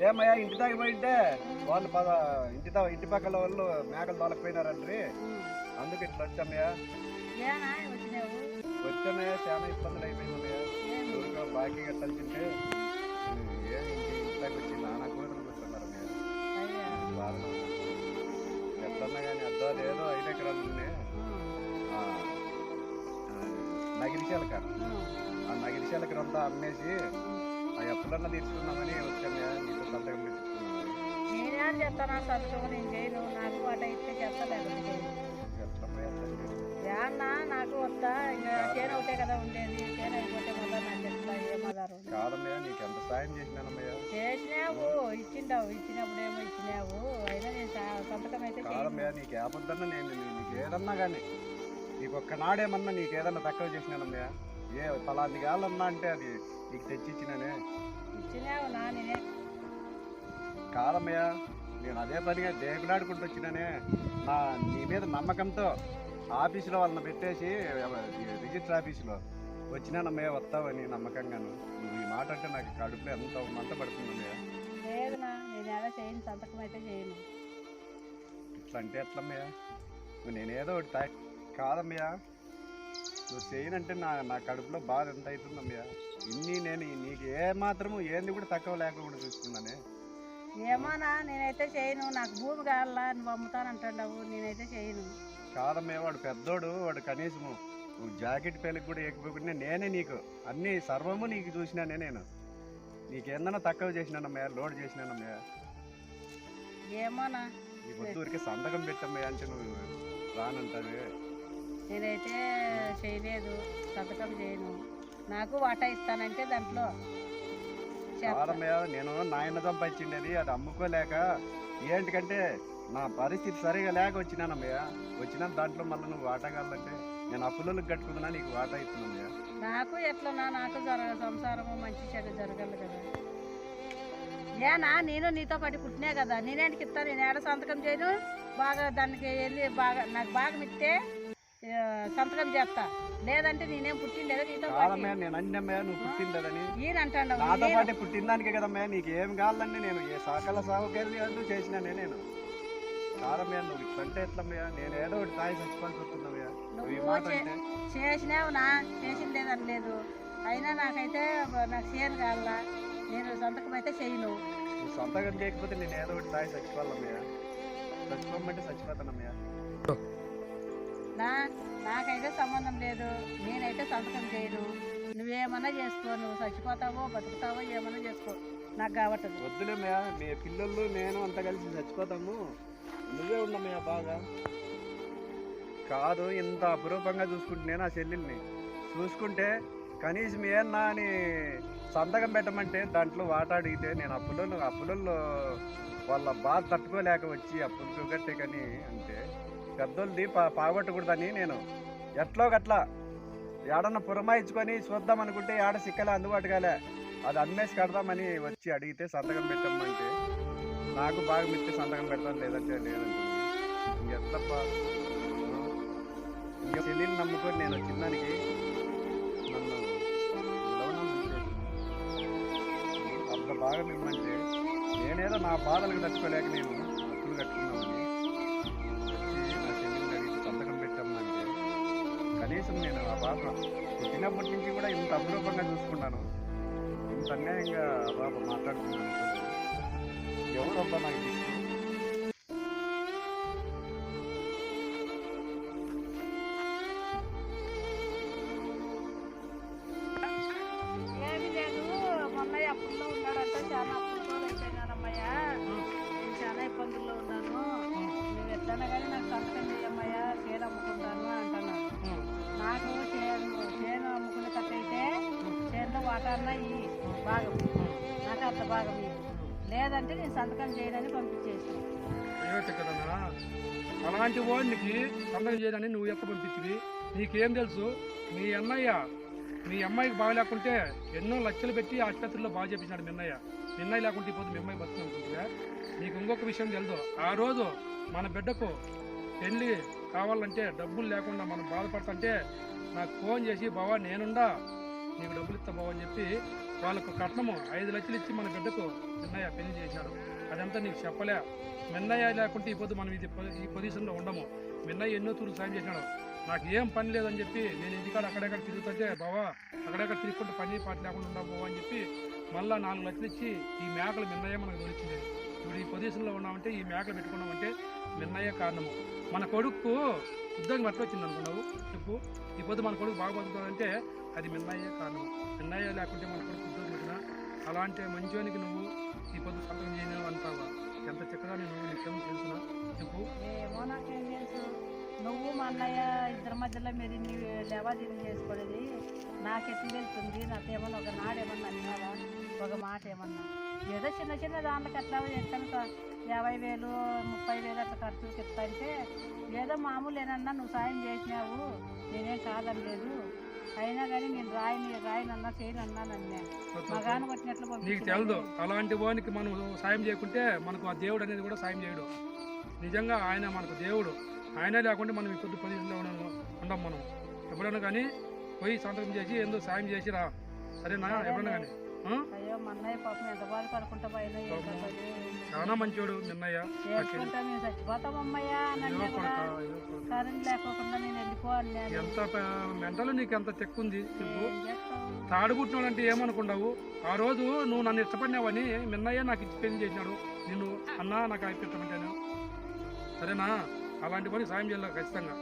ఏమయ్యా ఇంటి దాకా పోయింటే వాళ్ళు పద ఇంటి దా ఇంటి పక్కల వాళ్ళు మేకలు తోలకపోయినారండ్రి అందుకు ఇట్లా వచ్చామయ్యా. వచ్చామయ్యా చాలా ఇబ్బందులు అయిపోయిందమ్మయ్యా ఎవరికో బాకీ కట్టాల్సింటే ఏం ఇంటి ఇంట్లోకి వచ్చి నానా అయ్యా. బాధలు. ఎట్లన్నా కానీ అద్దాలు ఏదో ఐదు ఎకరాలు ఉన్నాయి ఆ, నగిరిశాలక ఆ నగిరిశాలకి అంతా అమ్మేసి ఆ ఎప్పుడన్నా తీసుకుందామని నేనేం చెప్తాను సంతకం నేను చేయను. నాకు అట ఇస్తే తల్లి? ఏమన్నా నాకు వస్తా ఇంకా చేను ఒకటే కదా ఉండేది. చేను అయిపోతే మళ్ళీ నాకు చెప్తా ఏమదారు కాదమ్మయ్యా నీకు ఎంత సాయం చేసినానమ్మయ్యా? చేసినావు. ఇచ్చిండావు. ఇచ్చినప్పుడు ఏమో ఇచ్చినావు. అయినా నేను సంతకం అయితే కాదమ్మయ్యా నీకు ఏమొద్దన్నా నేను నీకు ఏదన్నా కానీ నీకు ఒక్కనాడేమన్నా నీకు ఏదన్నా తక్కువ చేసినానమ్మయ్యా? ఏ ఫలాన్ని కావాలన్నా అంటే అది నీకు తెచ్చిచ్చినానే. ఇచ్చినావు నా నేనే కాదమ్మయ్యా నేను అదే పనిగా దేగులాడుకుంటూ వచ్చినానే. నా నీ మీద నమ్మకంతో ఆఫీసులో వాళ్ళని పెట్టేసి రిజిస్టర్ ఆఫీసులో వచ్చినానమ్మయ్య వస్తావని నమ్మకంగాను. నువ్వు ఈ మాట అంటే నాకు కడుపులో ఎంత మంట పడుతుందమ్మయ్య లేదు నా నేను ఎలా చేయను సంతకం అయితే చేయను. ఇట్లా అంటే ఎట్లమ్మయ్యా? నువ్వు నేనేదో ఒకటి తా కాదమ్మయ్యా. నువ్వు చేయనంటే నా నా కడుపులో బాధ ఎంత అవుతుందమ్మయ్యా? ఇన్ని నేను నీకు ఏ మాత్రము ఏంది కూడా తక్కువ లేకుండా చూసుకున్నానే. ఏమోనా నేనైతే చేయను. నాకు భూమి కావాలా నువ్వు అమ్ముతానంటావు నేనైతే చేయను. కాదమ్మయ్య వాడు పెద్దోడు. వాడు కనీసము నువ్వు జాకెట్ పెళ్ళికి కూడా ఎక్కిపోకుండా నేనే నీకు అన్ని సర్వము నీకు చూసినానే నేను. నీకేందన్నా తక్కువ చేసినానమ్మయ్య లోడ్ చేసినానమ్మయ్య? ఏమోనా. నీ పొద్దు ఊరికే సంతకం పెట్టమ్మయ్య అంటే నువ్వు రానంటావే? నేనైతే చేయలేదు. సంతకం చేయను. నాకు వాటా ఇస్తానంటే దాంట్లో కాదమ్మయ్య నేను నాయన సంపాదించిండేది అది అమ్ముకోలేక ఏంటికంటే నా పరిస్థితి సరిగా లేక వచ్చినానమ్మయ్య వచ్చిన దాంట్లో మళ్ళీ నువ్వు వాటా కావాలంటే నేను అప్పులకు కట్టుకున్నా నీకు వాటా ఇస్తున్నామ్మయ్య నాకు ఎట్లనా నాకు జరగ సంసారము మంచి చెడు జరగాలి కదా. ఏనా నేను నీతో పాటు పుట్టినా కదా నేనేంటికి ఇస్తాను నేను ఏడ సంతకం చేయను? బాగా దానికి వెళ్ళి బాగా నాకు బాగా ఇస్తే సంతకం చేస్తా. లేదంటే నేనేం పుట్టిండేదా? నీతో పాటు కాదమ్మయ్య నేను అన్నమ్మయ్య నువ్వు పుట్టిండదని. ఈయన అంటాడు నాతో పాటు పుట్టిందానికే కదమ్మయ్య నీకు ఏం కావాలండి? నేను ఏ సకల సౌకర్యాలు చేసినానే నేను. కాదమ్మయ్య నువ్వు ఇట్లంటే ఎట్లమ్మయ్య నేను ఏదో ఒకటి తాయి చచ్చిపోవాల్సి వస్తుందమ్మయ్య నువ్వు ఈ మాట అంటే చేసినావు నా చేసిందేదని లేదు అయినా నాకైతే నాకు చేయను కావాలా? నేను సంతకం అయితే చేయను నువ్వు. సొంతగా చేయకపోతే నేను ఏదో ఒకటి తాయి చచ్చిపోవాలమ్మయ్య చచ్చిపోమంటే చచ్చిపోతానమ్మయ్య నా నాకైతే సంబంధం లేదు. నేనైతే సంతకం చేయను. నువ్వేమన్నా చేసుకో నువ్వు చచ్చిపోతావో బతుకుతావో ఏమన్నా చేసుకో. నాకు కావట్లేదు వద్దులేమయ్య మీ పిల్లలు నేను అంతా కలిసి చచ్చిపోతాము. నువ్వే ఉండమ్మయ్య బాగా. కాదు ఇంత అపురూపంగా చూసుకుంటున్నా నా చెల్లెల్ని. చూసుకుంటే కనీసం ఏమన్నా అని సంతకం పెట్టమంటే దాంట్లో వాట అడిగితే నేను అప్పులలో అప్పులలో వాళ్ళ బాధ తట్టుకోలేక వచ్చి అప్పులు కట్టే కానీ అంటే పెద్దోళ్ళది పా పాగొట్టకూడదని నేను ఎట్లో గట్లా ఏడన్నా పురమాయించుకొని చూద్దాం అనుకుంటే ఏడ సిక్కలే అందుబాటు కాలే అది అమ్మేసి కడదామని వచ్చి అడిగితే సంతకం పెట్టమంటే నాకు బాగా మిత్తి సంతకం పెడతాను లేదంటే లేదంటే ఇంకెట్లప్ప ఇంకా చెల్లిని నమ్ముకొని నేను చిన్నానికి నన్ను అంత బాగా మిమ్మంటే నేనేదో నా బాధలకు తట్టుకోలేక నేను అప్పులు కట్టుకున్నామని బాధ పుట్టినప్పటి నుంచి కూడా ఇంత అపురూపంగా చూసుకున్నాను ఇంత అన్యాయంగా బాబు మాట్లాడుతున్నాను. ఎవరబ్బా నాకు కన్నా ఈ భాగం. నాకు అంత భాగం లేదంటే నేను సంతకం చేయడానికి పంపించేసాను కదన్నా అలాంటి వాడికి సంతకం చేయదని నువ్వు ఎక్క పంపించింది నీకేం తెలుసు? మీ అన్నయ్య మీ అమ్మాయికి బాగలేకుంటే ఎన్నో లక్షలు పెట్టి ఆసుపత్రిలో బాగా చేపించాడు నిన్నయ్య అన్నయ్య. లేకుంటే ఇప్పుడు మీ అమ్మాయి బతుకుంటుందిగా నీకు ఇంకొక విషయం తెలుసు ఆ రోజు మన బిడ్డకు పెళ్ళి కావాలంటే డబ్బులు లేకుండా మనం బాధపడుతుంటే నాకు ఫోన్ చేసి బావా నేనుండా నీకు డబ్బులు ఇస్తా అని చెప్పి వాళ్ళకు కట్నము ఐదు లక్షలు ఇచ్చి మన బిడ్డకు చిన్నయ్య పెళ్ళి చేశాడు అదంతా నీకు చెప్పలే. మిన్నయ్య లేకుంటే ఈ పొద్దు మనం ఇది ఈ పొజిషన్లో ఉండము. మిన్నయ్య ఎన్నో తూర్లు సాయం చేశాడు. నాకు ఏం పని లేదని చెప్పి నేను ఇంటికాడ అక్కడెక్కడ తిరుగుతుంటే బావా అక్కడెక్కడ తిరుగుకుంటే పని పాటు లేకుండా ఉండవు అని చెప్పి మళ్ళీ నాలుగు లక్షలు ఇచ్చి ఈ మేకలు మిన్నయ్య మనకు దొరికింది ఇప్పుడు ఈ పొజిషన్లో ఉన్నామంటే ఈ మేకలు పెట్టుకున్నామంటే మిన్నయ్య కారణము. మన కొడుకు ఉద్యోగం ఎట్లా వచ్చింది అనుకున్నావు? చెప్పు. ఈ పొద్దు మన కొడుకు బాగా బతుకుతాడంటే అది మిన్నయ్య కారణం మిన్నయ్య లేకుంటే మన కొడుకు ఉద్యోగం అలాంటి మంచోనికి నువ్వు ఈ పొద్దు సంతకం చేయను అంటావా? ఎంత చక్కగా నేను నిత్యం తెలుసునా చెప్పు. ఏమో నాకేం తెలుసు. నువ్వు మా అన్నయ్య ఇద్దరి మధ్యలో మీరు ఇన్ని లేవాదేవీలు చేసుకోలేదు. నాకెట్లు తెలుస్తుంది? నాకేమన్నా ఒక నాడేమన్నా అన్నారా ఒక మాట ఏమన్నా ఏదో చిన్న చిన్న దాంట్లో ఎట్లా చేస్తాను యాభై వేలు ముప్పై వేలు అట్లా ఖర్చు చెప్తా అంటే ఏదో మామూలు ఏనన్నా నువ్వు సాయం చేసినావు. నేనేం కాదనలేదు. అయినా కానీ నేను రాయని రాయనన్నా చేయనన్నా నన్ను. మగాను కొట్టినట్లు నీకు. తెలదు అలాంటి వానికి మనం సాయం చేయకుంటే మనకు ఆ దేవుడు అనేది కూడా సాయం చేయడు. నిజంగా ఆయన మనకు దేవుడు. ఆయనే లేకుంటే మనం ఈ కొద్ది పొజిషన్లో ఉండం మనం. ఎప్పుడైనా కానీ పోయి సంతకం చేసి ఎందుకు సాయం చేసిరా సరేనా? ఎప్పుడైనా కానీ? అయ్యో పాపం ఎంత బాధపడుకుంటా చాలా మంచోడు నిన్నయ్య చేసుకుంటా మేము చచ్చిపోతాం అమ్మయ్యా అయ్యో నన్ను కూడా కొడుకా, అయ్యో కొడుకా. కరెంట్ లేకోకుండా నేను వెళ్ళిపోవాలి నేను ఎంత మెంటల్ నీకు ఎంత తెక్కుంది తాడుగుట్టినాడు అంటే ఏమనుకున్నావు ఆ రోజు నువ్వు నన్ను ఇష్టపడినావని నిన్నయ్య నాకు ఇచ్చి పెళ్ళి చేసినాడు. నిన్ను అన్నా నాకు అయిపోతామంటాను సరేనా? అలాంటి పని సాయం చేయాలి ఖచ్చితంగా.